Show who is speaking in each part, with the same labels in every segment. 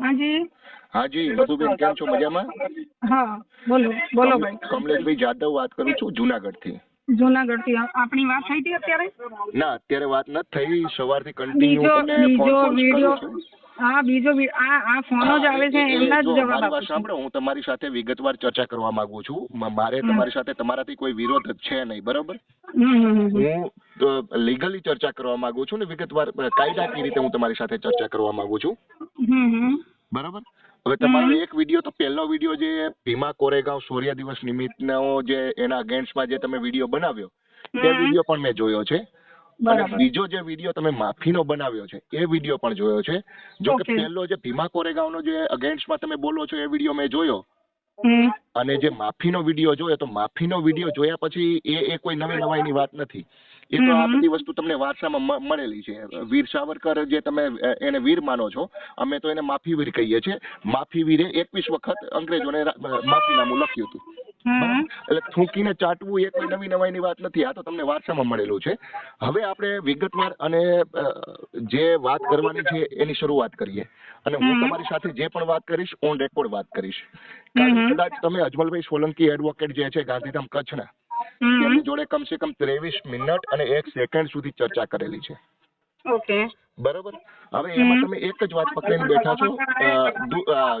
Speaker 1: હાજી.
Speaker 2: હાજી મધુબેન કેમ છો? મજામાં?
Speaker 1: હા બોલો બોલો ભાઈ.
Speaker 2: કમલેશભાઈ જાદવ વાત કરું છું
Speaker 1: જુનાગઢથી જુનાગઢથી આપણી વાત થઈ હતી અત્યારે?
Speaker 2: ના અત્યારે વાત નથી થઈ. સવારથી કન્ટિન્યુ
Speaker 1: બીજો વીડિયો હા બીજો આ આ ફોનો જ આવે છે એમના જ જવાબ આપું
Speaker 2: સાંભળો હું તમારી સાથે વિગતવાર ચર્ચા કરવા માંગુ છું. મારે તમારી સાથે તમારાથી કોઈ વિરોધ છે નહીં બરોબર. હું લીગલી ચર્ચા કરવા માંગુ છું ને વિગતવાર કાયદા કાયદાકીય રીતે હું તમારી સાથે ચર્ચા કરવા માંગુ છું. બરાબર? હવે તમારો એક વીડિયો તો પહેલો વીડિયો જે ભીમા કોરેગાંવ સૂર્ય દિવસ નિમિત્તનો જે એના અગેન્સ્ટમાં જે તમે વીડિયો બનાવ્યો તે વીડિયો પણ મેં જોયો છે. અને બીજો જે વીડિયો તમે માફીનો બનાવ્યો છે એ વીડિયો પણ જોયો છે. જો કે પહેલો જે ભીમા કોરેગાંવનો જે અગેન્સ્ટમાં તમે બોલો છો એ વીડિયો મેં જોયો. અને જે માફીનો વીડિયો જોયો તો માફીનો વીડિયો જોયા પછી એ એ કોઈ નવી નવાઈની વાત નથી. એ તો આ બધી વસ્તુ તમને વારસામાં મળેલી છે. વીર સાવરકર જે તમે એને વીર માનો છો અમે તો એને માફી વીર કહીએ છીએ. માફી વીરે એકવીસ વખત અંગ્રેજોને માફીનામું લખ્યું હતું. એટલે થૂંકીને ચાટવું એ કોઈ નવી નવાઈની વાત નથી. આ તો તમને વારસામાં મળેલું છે. હવે આપણે વિગતવાર અને જે વાત કરવાની છે એની શરૂઆત કરીએ. અને હું તમારી સાથે જે પણ વાત કરીશ ઓન રેકોર્ડ વાત કરીશ. કદાચ તમે અજમલભાઈ સોલંકી એડવોકેટ જે છે ગાંધીધામ કચ્છના તેમની જોડે કમસે કમ ત્રેવીસ મિનિટ અને એક સેકન્ડ સુધી ચર્ચા કરેલી છે.
Speaker 1: ઓકે.
Speaker 2: બરાબર? હવે એમાં તમે એક જ વાત પકડીને બેઠા છો.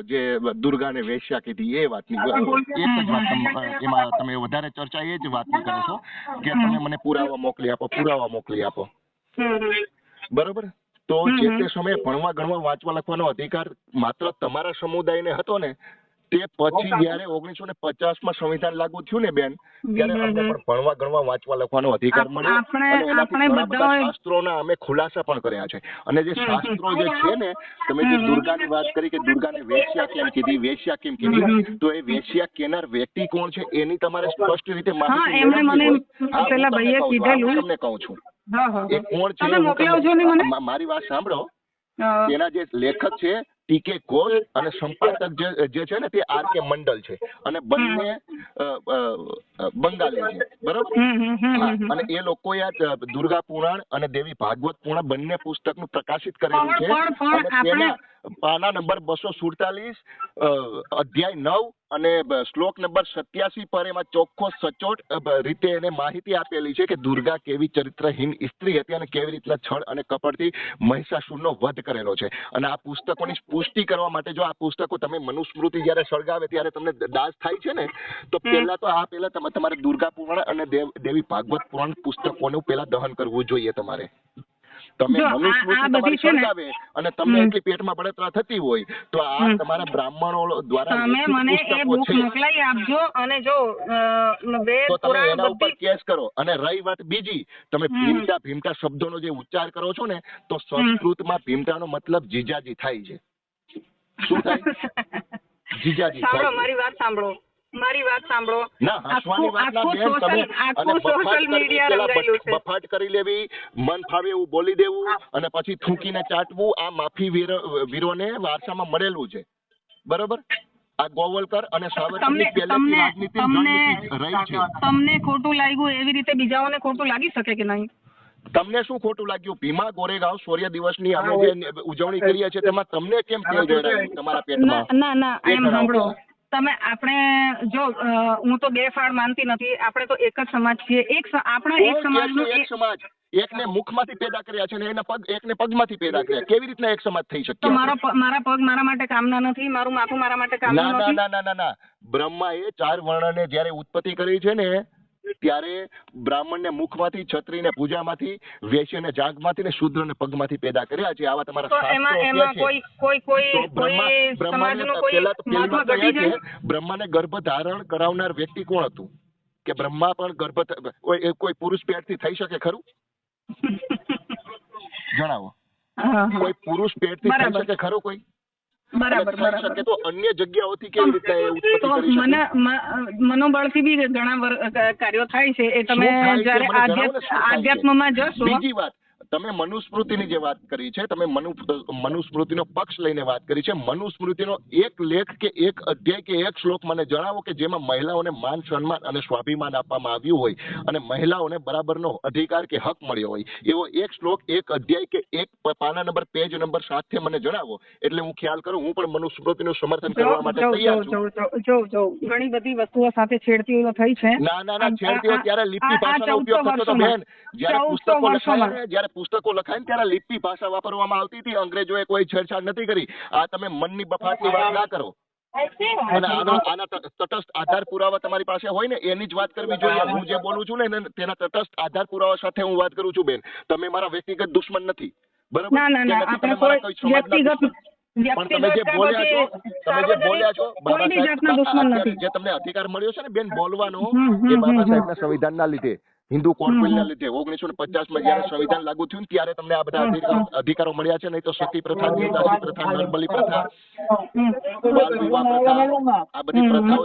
Speaker 2: જે દુર્ગાને વેશ્યા કીધી એ વાતની એક જ વાત એમાં તમે વધારે ચર્ચા એ જ વાતની કરો છો કે તમે મને પુરાવા મોકલી આપો પુરાવા મોકલી આપો. બરોબર? તો જે તે સમયે ભણવા ગણવા વાંચવા લખવાનો અધિકાર માત્ર તમારા સમુદાયને હતો ને તે પછી જયારે ઓગણીસો ને પચાસમાં સંવિધાન લાગુ થયું ને બેન ત્યારે પણ ભણવા ગણવા વાંચવા લખવાનો અધિકાર મળ્યો શાસ્ત્રોના અમે ખુલાસા પણ કર્યા છે. અને જે. શાસ્ત્રો જે છે ને તમે જે. દુર્ગાની વાત કરી કે દુર્ગાને વેશ્યા કેમ કીધી વેશ્યા કેમ કીધી તો એ વેશ્યા કેનાર વ્યક્તિ કોણ છે એની તમારે સ્પષ્ટ રીતે માહિતી મેળવવી તમને કહું છું. એ કોણ છે મારી વાત સાંભળો. એના જે લેખક છે ટીકે ઘોષ અને સંપાદક જે જે છે ને તે આર કે મંડલ છે. અને બંને બંગાળી છે. બરોબર. અને એ લોકોએ આ દુર્ગા પુરાણ અને દેવી ભાગવત પુરાણ બંને પુસ્તકનું પ્રકાશિત કરેલું છે. અને તેના પાના નંબર બસો સુડતાલીસ અધ્યાય નવ અને શ્લોક નંબર સત્યાસી પર એમાં ચોખ્ખો સચોટ રીતે એને માહિતી આપેલી છે કે દુર્ગા કેવી ચરિત્રહીન સ્ત્રી હતી અને કેવી રીતના છળ અને કપડથી મહિષાસુરનો વધ કરેલો છે. અને આ પુસ્તકોની પુષ્ટિ કરવા માટે જો આ પુસ્તકો તમે મનુસ્મૃતિ જ્યારે સળગાવે ત્યારે તમને દાસ થાય છે ને તો પહેલા તો આ પહેલા તમે તમારે દુર્ગા પુરાણ અને દેવ દેવી ભાગવત પુરાણ પુસ્તકોનું પહેલા દહન કરવું જોઈએ તમારે. તમે મનુસ્મૃતિ તમારી સળગાવે અને તમને એટલી પેટમાં બળતરા થતી હોય તો આ તમારા બ્રાહ્મણો દ્વારા
Speaker 1: તમે મને એ બુક મોકલાઈ આપજો અને જો વેદ પુરાણ
Speaker 2: એના ઉપર કેસ કરો. અને રહી વાત બીજી તમે. ભીમતા ભીમતા શબ્દોનો જે ઉચ્ચાર કરો છો ને તો સંસ્કૃતમાં ભીમતાનો મતલબ જીજાજી થાય છે. શું થાય? જીજાજી
Speaker 1: સાંભળો મારી વાત સાંભળો. મારી વાત સાંભળો.
Speaker 2: ના ના બફાટ કરી લેવી મન ફાવે એવું બોલી દેવું અને પછી થૂંકીને ચાટવું આ માફી વીર વીરોને વારસામાં મળેલું છે. બરોબર? આ ગોવલકર અને સાવરકરની રાજનીતિ
Speaker 1: તમને
Speaker 2: રહી છે.
Speaker 1: તમને ખોટું લાગ્યું એવી રીતે બીજાઓને ખોટું લાગી શકે કે નહીં?
Speaker 2: તમને શું ખોટું લાગ્યું? ભીમા ગોરેગાંવ સૂર્ય દિવસની અમે જે ઉજવણી કરીએ છીએ તેમાં તમને કેમ તેલ જોડાયું તમારા
Speaker 1: ના
Speaker 2: પેટમાં
Speaker 1: ના ના એમ સાંભળો. તમે આપણે જો હું તો બે ફાળ માનતી નથી. આપણે તો એક જ સમાજ છીએ. એક આપણા એક
Speaker 2: સમાજ કહે એક સમાજ? એકને મુખમાંથી પેદા કર્યા છે ને એના પગ એકને પગમાંથી પેદા કર્યા. કેવી રીતના એક સમાજ થઈ શકે
Speaker 1: મારા મારા પગ મારા માટે કામના નથી. મારું માથું મારા માટે
Speaker 2: ના
Speaker 1: નથી.
Speaker 2: ના ના ના ના ના. બ્રહ્માએ ચાર વર્ણને જ્યારે ઉત્પત્તિ કરી છે ને ત્યારે બ્રાહ્મણને મુખમાંથી મુખ પૂજામાંથી છત્રી જાગમાંથી ને શૂદ્રને પગમાંથી પેદા કર્યા છે. આવા તમારા
Speaker 1: ને પગ
Speaker 2: શાસ્ત્રો
Speaker 1: પેદા
Speaker 2: કર્યા છે.
Speaker 1: આવા કોઈ કોઈ
Speaker 2: બ્રહ્મા
Speaker 1: ને
Speaker 2: બ્રહ્માને ગર્ભ ધારણ કરાવનાર વ્યક્તિ કોણ હતું? કે બ્રહ્મા પણ ગર્ભ કોઈ પુરુષ પેટથી થઈ શકે ખરું? જણાવો. કોઈ પુરુષ પેટથી થઈ શકે ખરું કોઈ?
Speaker 1: બરાબર બરાબર
Speaker 2: તો અન્ય જગ્યાઓથી કેવી રીતે ઉત્પત્તિ
Speaker 1: તો
Speaker 2: કરી
Speaker 1: મને મનોબળથી બી ઘણા કાર્યો થાય છે એ તમે? જ્યારે? આધ્યાત્મમાં જશો
Speaker 2: બીજી વાત તમે મનુસ્મૃતિની જે વાત કરી છે તમે મનુ મનુસ્મૃતિનો પક્ષ લઈને વાત કરી છે મનુસ્મૃતિનો એક લેખ કે એક અધ્યાય કે એક શ્લોક મને જણાવો કે જેમાં મહિલાઓને માન સન્માન અને સ્વાભિમાન આપવામાં આવ્યું હોય અને મહિલાઓને બરાબરનો અધિકાર કે હક મળ્યો હોય. એવો એક શ્લોક એક અધ્યાય કે એક પાના નંબર પેજ નંબર સાથે મને જણાવો. એટલે હું ખ્યાલ કરું હું પણ મનુસ્મૃતિનું સમર્થન કરવા માટે તૈયાર છું.
Speaker 1: જો જો ઘણી બધી વસ્તુઓ સાથે છેડતીઓ થઈ છે.
Speaker 2: ના ના ના છેડતીઓ ત્યારે લિપિ ભાષાનો ઉપયોગ થતો હતો બેન. જ્યારે પુસ્તકો લખાય જ્યારે પુસ્તકો લખાય ને ત્યારે લિપિ ભાષા વાપરવામાં આવતી હતી. અંગ્રેજોએ કોઈ છેડછાડ નથી કરી. આ તમે મનની બફાટની વાત ના કરો. અને આનો આના તટસ્થ આધાર પુરાવા તમારી પાસે હોય ને એની જ વાત કરવી જોઈએ. હું. જે બોલું છું ને તેના તટસ્થ આધાર પુરાવા સાથે હું વાત કરું છું બેન. તમે મારા વ્યક્તિગત દુશ્મન નથી. બરાબર? પણ તમે જે બોલ્યા છો તમે જે બોલ્યા છો બાબા સાહેબ જે તમને અધિકાર મળ્યો છે ને બેન બોલવાનો એ બાબા. સાહેબના સંવિધાનના લીધે. હિન્દુ
Speaker 1: હમ.
Speaker 2: લીધે? ઓગણીસો ને પચાસમાં જયારે સંવિધાન લાગુ થયું ત્યારે તમને આ બધા અધિકારો મળ્યા છે નહીં તો સતી પ્રથા દેવદાસી પ્રથા નરબલી પ્રથા બાલ વિવાહ પ્રથા આ બધી પ્રથાઓ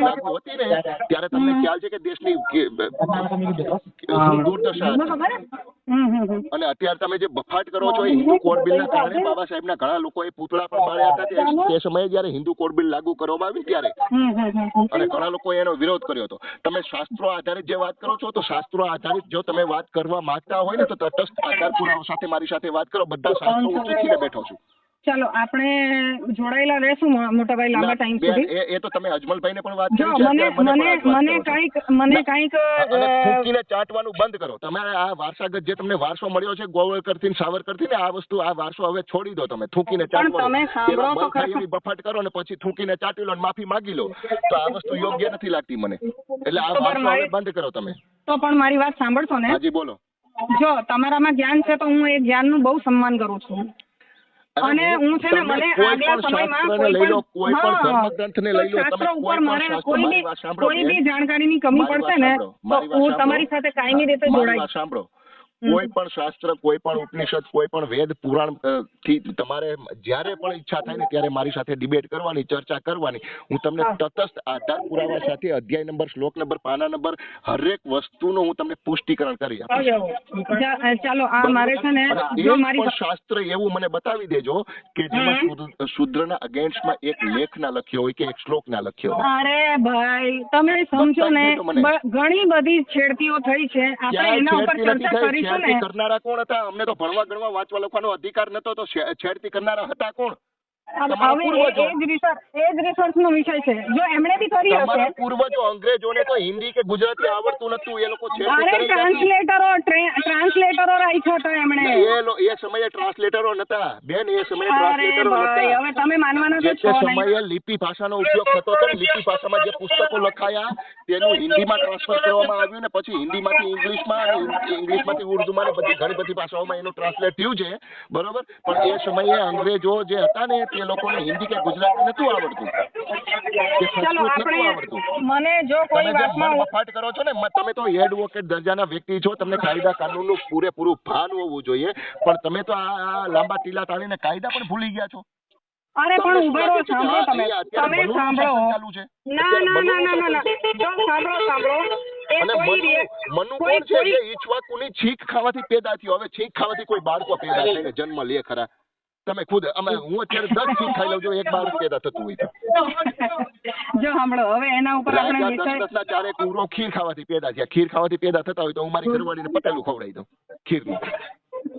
Speaker 2: લાગુ હતી ને ત્યારે તમને ખ્યાલ છે કે દેશની દુર્દશા. અને અત્યારે તમે જે બફાટ કરો છો એ હિન્દુ કોડ બિલના કારણે બાબા સાહેબના ઘણા લોકોએ પૂતળા પણ માર્યા હતા તે- સમયે જયારે હિન્દુ કોડ બિલ લાગુ કરવામાં આવ્યું ત્યારે. અને ઘણા લોકોએ એનો વિરોધ કર્યો હતો. તમે શાસ્ત્રો આધારિત જે વાત કરો છો તો શાસ્ત્રો આધારિત જો તમે વાત કરવા માંગતા હોય ને તો તટસ્થ આધાર પુરાવા સાથે મારી સાથે વાત કરો. બધા શાસ્ત્રો હું બેઠો છું.
Speaker 1: ચાલો આપણે જોડાયેલા રહેશું મોટાભાઈ લાંબા ટાઈમ સુધી.
Speaker 2: એ તો તમે અજમલભાઈને પણ વાત કરી
Speaker 1: મને મને મને. કાંઈક મને
Speaker 2: ના,
Speaker 1: કાંઈક
Speaker 2: થૂંકીને ચાટવાનું બંધ કરો. તમે આ વારસાગત જે તમને વારસો મળ્યો છે ગોવળકરથી સાવરકરથી ને આ વસ્તુ આ વારસો હવે છોડી દો તમે. થૂંકીને ચાટવાનું
Speaker 1: તમે સાંભળો તો ખરા.
Speaker 2: બફાટ કરો ને પછી થૂકીને ચાટી લો ને માફી માંગી લો. તો આ વસ્તુ યોગ્ય નથી લાગતી મને. એટલે આ વારસો હવે બંધ કરો તમે.
Speaker 1: તો પણ મારી વાત સાંભળશો ને?
Speaker 2: હાજી બોલો.
Speaker 1: જો તમારામાં જ્ઞાન છે તો હું એ જ્ઞાનનું બહુ સન્માન કરું છું. અને હું છે ને મને આગલા સમયમાં કોઈ પણ-
Speaker 2: લઈ લો
Speaker 1: શાસ્ત્ર ઉપર મારે કોઈ બી કોઈ બી જાણકારીની કમી પડશે ને તો હું તમારી સાથે કાયમી રીતે
Speaker 2: જોડાઈ
Speaker 1: જોડાઈશ.
Speaker 2: સાંભળો. કોઈ પણ શાસ્ત્ર કોઈ પણ ઉપનિષદ કોઈ પણ વેદ પુરાણથી તમારે જ્યારે પણ ઈચ્છા થાય ને ત્યારે મારી સાથે ડિબેટ કરવાની ચર્ચા કરવાની. હું તમને તટસ્થ આધાર પુરાવા સાથે અધ્યાય નંબર શ્લોક નંબર પાના નંબર હરેક વસ્તુનો હું તમને પુષ્ટિકરણ કરી આપીશ.
Speaker 1: ચાલો આ મારે છે ને જો મારી
Speaker 2: શાસ્ત્ર એવું મને બતાવી દેજો કે જેમાં શુદ્રના અગેન્સ્ટમાં એક લેખ ના લખ્યો હોય કે એક શ્લોક ના લખ્યો હોય.
Speaker 1: અરે ભાઈ તમે સમજો ને ઘણી બધી છેડતીઓ થઈ છે. આપણે એના ઉપર ચર્ચા કરીશું
Speaker 2: છેડતી કરનારા કોણ હતા? અમને તો ભણવા ગણવા વાંચવા લખવાનો અધિકાર નતો તો છેડતી કરનારા હતા કોણ? લિપિ ભાષાનો ઉપયોગ થતો હતો લિપિ ભાષામાં જે પુસ્તકો લખાયા તેનું હિન્દીમાં ટ્રાન્સફર કરવામાં આવ્યું ને પછી હિન્દીમાંથી ઇંગ્લિશમાં ઇંગ્લિશમાંથી ઉર્દુમાં ને બધી ઘણી બધી ભાષાઓમાં એનું ટ્રાન્સલેટ થયું છે. બરોબર? પણ એ સમયે અંગ્રેજો જે હતા ને તે લોકોને હિન્દી કે ગુજરાતી નતું આવડતું? કે સંસ્કૃત નતું આવડતું?
Speaker 1: મને જો કોઈ વાતમાં
Speaker 2: મન કરો છો ને તમે તો એડવોકેટ દરજાના વ્યક્તિ છો તમને કાયદા કાનૂનનું પૂરેપૂરું ભાન હોવું જોઈએ પણ તમે તો આ લાંબા ટીલા તાણીને કાયદા પણ ભૂલી ગયા છો.
Speaker 1: અરે પણ
Speaker 2: શું
Speaker 1: ઊભા રહો
Speaker 2: લાગે છે કે
Speaker 1: સાંભળો તમે. તમે સાંભળો. ના ના ના ના ના જો સાંભળો સાંભળો.
Speaker 2: મનુ કોણ છે
Speaker 1: કોઈ
Speaker 2: જે છીક ખાવાથી પેદા થયો? હવે છીક ખાવાથી કોઈ બાળકો પેદા થઈને જન્મ લે ખરા. તમે ખુદ અમે હું અત્યારે દસ છીંક ખાઈ લઉં છું એક બાળક પેદા થતું હોય
Speaker 1: જો સાંભળો હવે એના ઉપર આપણે વિષય
Speaker 2: ચારે કુરો ખીર ખાવાથી પેદા થયા. ખીર ખાવાથી પેદા થતા હોય તો હું મારી ઘરવાળીને પટેલું ખવડાવી દઉં ખીરનું.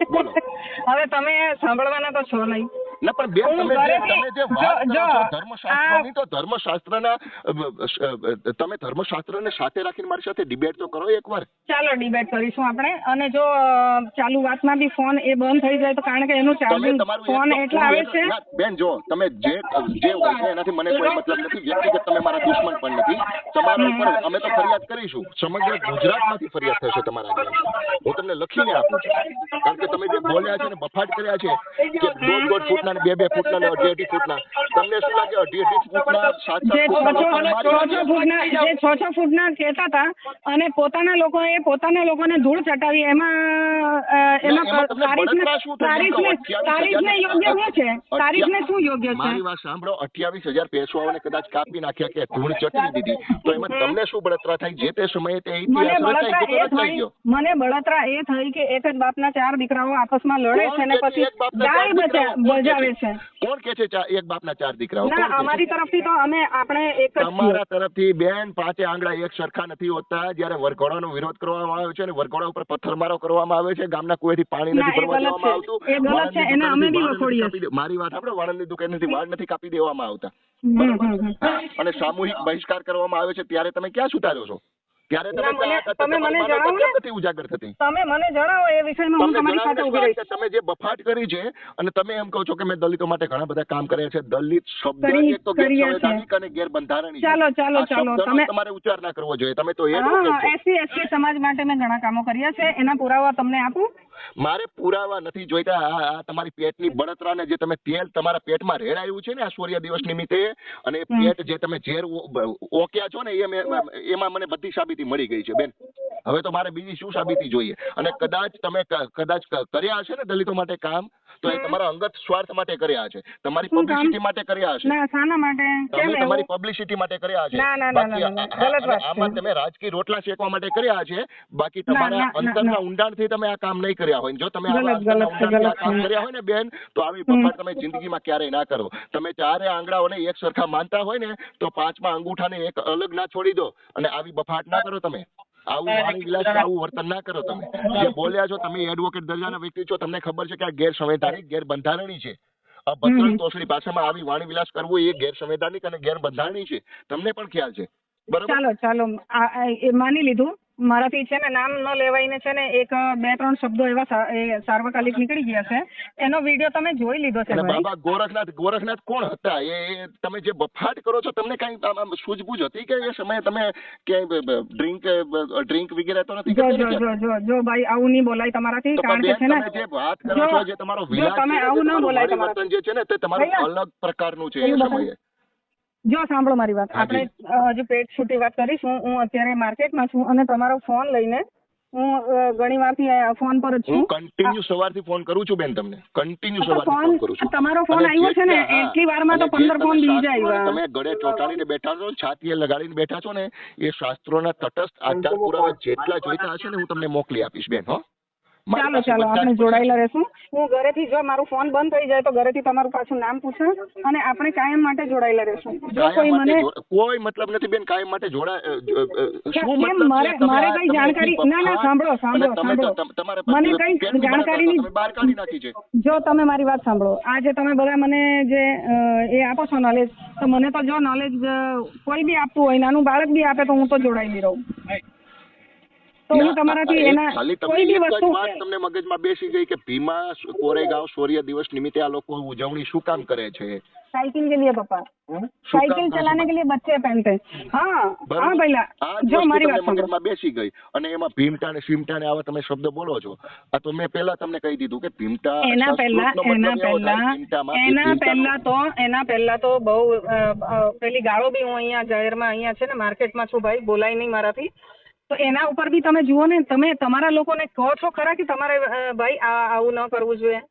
Speaker 2: બોલો.
Speaker 1: હવે તમે સાંભળવાના તો છો નહીં.
Speaker 2: ના પણ બેન તમે જે તમે જે વાત કરો છો ધર્મશાસ્ત્રની તો ધર્મશાસ્ત્રના તમે ધર્મશાસ્ત્રને સાથે રાખીને મારી સાથે ડિબેટ તો કરો એકવાર.
Speaker 1: ચાલો ડિબેટ કરીશું આપણે. અને જો ચાલુ વાતમાં બી ફોન એ બંધ થઈ જાય તો કારણ કે એનું ચાર્જિંગ ફોન એટલા આવે છે.
Speaker 2: બેન જો તમે જે જે હોય છે એનાથી મને કોઈ મતલબ નથી. વ્યક્તિગત તમે મારા દુશ્મન પણ નથી. તમારા ઉપર અમે તો ફરિયાદ કરીશું. સમગ્ર ગુજરાતમાંથી ફરિયાદ થશે તમારા. હું તમને લખીને આપું છું. કારણ કે તમે જે બોલ્યા છે ને બફાટ કર્યા છે કે દોઢ દોઢ ફૂટના ફૂટના બે બે ફૂટના ને અઢી અઢી ફૂટના. તમને શું લાગે અઢી અઢી ફૂટના સાત સાત ફૂટના
Speaker 1: જે છ છ ફૂટના કહેતા હતા અને પોતાના લોકોએ પોતાના લોકોને ધૂળ ચટાવી એમાં અ, એમાં
Speaker 2: એમાં તમને
Speaker 1: તારીખને
Speaker 2: બળતરા શું થઈ?
Speaker 1: તારીખને
Speaker 2: એમ કહો, 28,000
Speaker 1: તારીખને યોગ્ય શું છે? તારીખને શું યોગ્ય છે?
Speaker 2: મારી વાત સાંભળો અઠ્યાવીસ હજાર પેશવાઓને કદાચ કાપી નાખ્યા કે ધૂળ ચટવી દીધી તો એમાં તમને શું બળતરા થાય? જે તે સમયે તે
Speaker 1: મને બળતરા એ થઈ કે એક જ બાપના ચાર દીકરાઓ આપસમાં લડે છે અને પછી ગાય બજાવે
Speaker 2: છે? કોણ કે છે એક બાપના ચાર દીકરાઓ?
Speaker 1: ના? અમારી તરફથી તો અમે આપણે એક જ
Speaker 2: તમારા તરફથી બેન પાંચે આંગળા એક સરખા નથી હોતા જ્યારે વરઘોડાનો વિરોધ કરવામાં આવે છે અને વરઘોડા ઉપર પથ્થરમારો કરવામાં આવે છે ગામના કુએથી પાણી નથી ભરવા દેવામાં આવતું?
Speaker 1: એ ગલત છે. એને અમે બી વખોડીએ
Speaker 2: મારી વાત આપણે વાળંદની દુકાનેથી વાળ નથી કાપી દેવામાં આવતા. અને સામૂહિક બહિષ્કાર કરવામાં આવે છે ત્યારે તમે ક્યાં સુધારો છો? ત્યારે તમે
Speaker 1: મને-
Speaker 2: આ-
Speaker 1: તમે મને
Speaker 2: તમારી
Speaker 1: જણાવો
Speaker 2: કેમ નથી ઉજાગર થતી?
Speaker 1: તમે મને જણાવો એ વિષયમાં હું તમારી સાથે ઊભી રહીશ.
Speaker 2: તમે જે બફાટ કરી છે અને તમે એમ કહો છો કે મેં દલિતો માટે ઘણા બધા કામ કર્યા છે દલિત શબ્દ એક તો ગેરસંવૈધાનિક અને ગેરબંધારણીય.
Speaker 1: ચાલો, ચાલો, ચાલો. તમે-
Speaker 2: તમારે ઉચ્ચાર ના કરવો જોઈએ. તમે તો એ
Speaker 1: એસી એસટી સમાજ માટે મેં ઘણા કામો કર્યા છે. એના પુરાવા તમને આપું.
Speaker 2: મારે પુરાવા નથી જોઈતા. આ તમારી પેટની બળતરાને જે તમે તેલ તમારા પેટમાં રેડાયું છે ને આ સૂર્ય દિવસ નિમિત્તે અને પેટ જે તમે ઝેર ઓક્યા છો ને એ એમાં મને બધી સાબિતી મળી ગઈ છે બેન. હવે તો મારે બીજી શું સાબિતી જોઈએ? અને કદાચ તમે કદાચ કર્યા હશે ને દલિતો માટે કામ તો એ તમારા અંગત સ્વાર્થ માટે કર્યા છે તમારી પબ્લિસિટી માટે કર્યા હશે.
Speaker 1: ના શાના માટે?
Speaker 2: તમે તમારી પબ્લિસિટી માટે કર્યા
Speaker 1: ના, ના, ના, ગલત વાત
Speaker 2: આમાં તમે રાજકીય રોટલા શેકવા માટે કર્યા છે બાકી તમારા અંતરના ઊંડાણથી તમે આ કામ નહીં કર્યા હોય. જો તમે આ કામ કર્યા હોય ને બેન તો આવી. બફાટ તમે જિંદગીમાં ક્યારેય ના કરો. તમે ચારે આંગળાઓને એક સરખા માનતા હોય ને તો પાંચમા અંગૂઠાને એક અલગ ના છોડી દો. અને આવી બફાટ ના કરો તમે. આવું વાણી વિલાસ આવું વર્તન ના કરો તમે. જે બોલ્યા છો તમે એડવોકેટ દરજાના વ્યક્તિ છો તમને ખબર છે કે આ ગેરસંવૈધાનિક ગેરબંધારણી છે.
Speaker 1: અભદ્ર.
Speaker 2: તોસડી ભાષામાં આવી વાણી વિલાસ કરવું એ ગેરસંવૈધાનિક અને ગેરબંધારણી છે. તમને પણ ખ્યાલ છે. બરોબર?
Speaker 1: ચાલો ચાલો માની લીધું. મારાથી છે ને નામ ન લેવાઈને છે ને એક બે ત્રણ શબ્દો એવા એ સાર્વકાલિક નીકળી ગયા છે. એનો વીડિયો તમે જોઈ લીધો છે
Speaker 2: બાબા ગોરખનાથ ગોરખનાથ કોણ હતા? એ તમે જે બફાટ કરો છો તમને કઈ સૂઝબૂઝ હતી કે એ સમયે તમે ક્યાંય ડ્રિંક ડ્રિંક વગેરે તો નથી
Speaker 1: જો જો જો જો ભાઈ આવું નહીં બોલાય તમારાથી કારણ કે છે ને
Speaker 2: જે વાત કરો છો જે તમારો વિલાસ
Speaker 1: તમે આવું ન બોલાય
Speaker 2: તમારું જે છે ને તે તમારું અલગ પ્રકારનું છે એ સમયે.
Speaker 1: જો સાંભળો મારી વાત. આપણે હજુ પેટ છૂટી વાત કરીશું. હું અત્યારે માર્કેટમાં છું અને તમારો ફોન લઈને હું ઘણી વારથી આ ફોન પર જ છું.
Speaker 2: કન્ટિન્યુ સવારથી ફોન કરું છું બેન તમને. કન્ટિન્યુ સવારથી
Speaker 1: ફોન
Speaker 2: કરું છું.
Speaker 1: તમારો ફોન આવ્યો છે ને એટલી વારમાં તો
Speaker 2: અને જે
Speaker 1: પંદર
Speaker 2: તમે
Speaker 1: ફોન બીજા આવ્યા
Speaker 2: તમે ગળે ચોટાડીને બેઠા છો છાતીએ લગાડીને બેઠા છો ને એ શાસ્ત્રોના તટસ્થ આચાર પુરાવા જેટલા જોઈતા હશે ને હું તમને મોકલી આપીશ બેન હો.
Speaker 1: ચાલો ચાલો આપણે જોડાયેલા રહેશું. હું ઘરેથી જો મારું ફોન બંધ થઈ જાય તો ઘરેથી તમારું પાછું નામ પૂછે અને આપણે કાયમ માટે જોડાયેલા રહેશું. જો કોઈ મને
Speaker 2: કોઈ મતલબ નથી બેન કાયમ માટે જોડા શું મતલબ
Speaker 1: મારે- મારે કઈ જાણકારી- ના, ના, સાંભળો, સાંભળો, સાંભળો. મને કઈ જાણકારીની-
Speaker 2: બહાર કાઢી નાખી છે.
Speaker 1: જો તમે મારી વાત સાંભળો. આજે તમે બધા મને જે એ આપો છો નોલેજ તો મને તો જો નોલેજ કોઈ બી આપતું હોય નાનું બાળક બી આપે તો હું તો જોડાયેલી રહું.
Speaker 2: તમને મગજમાં બેસી ગઈ કે ભીમા કોરેગાંવ શૌર્ય દિવસ નિમિત્તે આ લોકો ઉજવણી શું કામ કરે છે?
Speaker 1: સાયકલ
Speaker 2: કે
Speaker 1: લિયે પપ્પા? સાયકલ ચલાને કે લિયે બચ્ચે
Speaker 2: પહેનતે
Speaker 1: હા હા
Speaker 2: ભાઈલા
Speaker 1: જો મારી વાત
Speaker 2: મગજમાં બેસી ગઈ અને એમાં ભીમટા ને સિમટા ને આવા તમે શબ્દ બોલો છો. આ તો મેં પહેલા તમને કહી દીધું કે ભીમટા
Speaker 1: એના પહેલા એના પહેલા એના પહેલા તો એના પહેલા તો બહુ પેલી ગાળો બી હું અહીંયા જાહેરમાં અહીંયા છે ને માર્કેટમાં છું ભાઈ બોલાય નહીં મારાથી. તો એના ઉપર બી તમે જુઓ ને તમે તમારા લોકોને કહો છો ખરા કે તમારે ભાઈ આવું ન કરવું જોઈએ?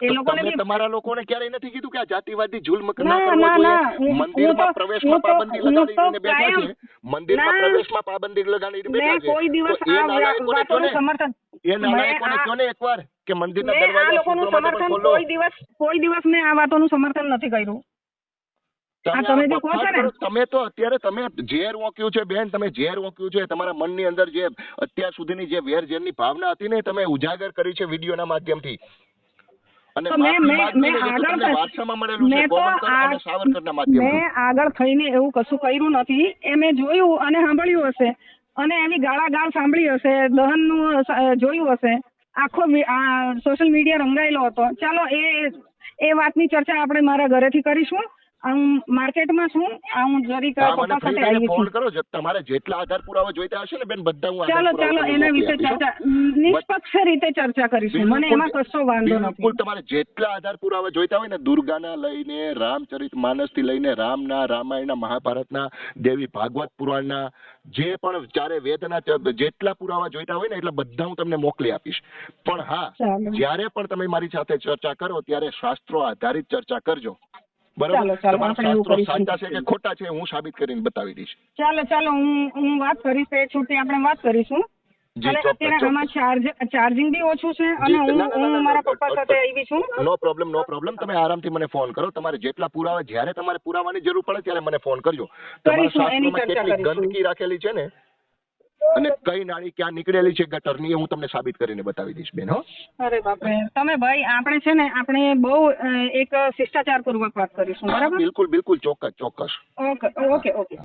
Speaker 1: એ લોકોને બી
Speaker 2: તમારા લોકોને ક્યારેય નથી કીધું કે આ જાતિવાદી જુલ્મ ના
Speaker 1: ના,
Speaker 2: કરવો
Speaker 1: ના, ના.
Speaker 2: જોઈએ મંદિરમાં પ્રવેશમાં પાબંદી લગાડીને બેઠા છે? મંદિરમાં પ્રવેશમાં પાબંદી લગાડીને બેઠા છે?
Speaker 1: કોઈ દિવસ આ વાતોનું સમર્થન
Speaker 2: એ નાલાયકોને
Speaker 1: મેં આ-
Speaker 2: કહો ને એકવાર? કે મંદિરના દરવાજા
Speaker 1: લોકોનું સમર્થન કોઈ દિવસ કોઈ દિવસ મેં આ વાતોનું સમર્થન નથી કર્યું.
Speaker 2: તમે તો અત્યારે તમે ઝેર ઓક્યું છે બેન તમે ઝેર ઓક્યું છે તમારા મનની અંદર જે અત્યાર સુધીની જે વેર ઝેરની ભાવના હતી ને તમે ઉજાગર કરી છે વિડીયોના માધ્યમથી.
Speaker 1: મેં- આગળ થઈને એવું કશું કર્યું નથી. એ મેં જોયું અને સાંભળ્યું હશે. અને એની ગાળાગાળ સાંભળી હશે દહનનું નું જોયું હશે. આખો આ સોશિયલ મીડિયા રંગાયેલો હતો. ચાલો એ એ વાતની ચર્ચા આપણે મારા ઘરેથી કરીશું. હું માર્કેટમાં છું આ હું જરીક પપ્પા સાથે આવી છું ફોન
Speaker 2: કરો. જે તમારે જેટલા આધાર પુરાવા જોઈતા હશે ને બેન બધા હું
Speaker 1: ચાલો ચાલો એના વિશે. ચર્ચા નિષ્પક્ષ રીતે ચર્ચા કરીશું. મને એમાં કશો વાંધો
Speaker 2: બિલકુલ તમારે જેટલા આધાર પુરાવા જોઈતા હોય ને દુર્ગાના લઈને રામચરિત માનસથી લઈને રામના રામાયણના મહાભારતના દેવી ભાગવત પુરાણના જે પણ ચારે વેદના જેટલા પુરાવા જોઈતા હોય ને એટલા બધા હું તમને મોકલી આપીશ. પણ હા જ્યારે પણ તમે મારી સાથે ચર્ચા કરો ત્યારે શાસ્ત્રો આધારિત ચર્ચા કરજો. બરાબર? તમારા શાસ્ત્રો સાચા છે કે ખોટા છે હું સાબિત કરીને બતાવી દઈશ.
Speaker 1: ચાલો ચાલો હું હું વાત કરીશ એ છૂટી આપણે વાત કરીશું. અને અત્યારે આમાં ચાર્જ ચાર્જિંગ બી ઓછું છે અને હું
Speaker 2: ના, ના, ના,
Speaker 1: હું મારા પપ્પા સાથે આવી છું.
Speaker 2: નો પ્રોબ્લેમ નો પ્રોબ્લેમ તમે આરામથી મને ફોન કરો. તમારે જેટલા પુરાવા જ્યારે તમારે પુરાવાની જરૂર પડે ત્યારે મને ફોન કરજો. તમારા શાસ્ત્રોમાં કેટલી ગંદકી રાખેલી છે ને અને કઈ નાળી ક્યાં નીકળેલી છે ગટરની એ હું તમને સાબિત કરીને બતાવી દઈશ બેન હો.
Speaker 1: અરે બાપરે. તમે ભાઈ આપણે છે ને આપણે બહુ એક શિષ્ટાચાર પૂર્વક વાત કરીશું બરાબર?
Speaker 2: બિલકુલ બિલકુલ ચોક્કસ ચોક્કસ.
Speaker 1: Okay okay okay.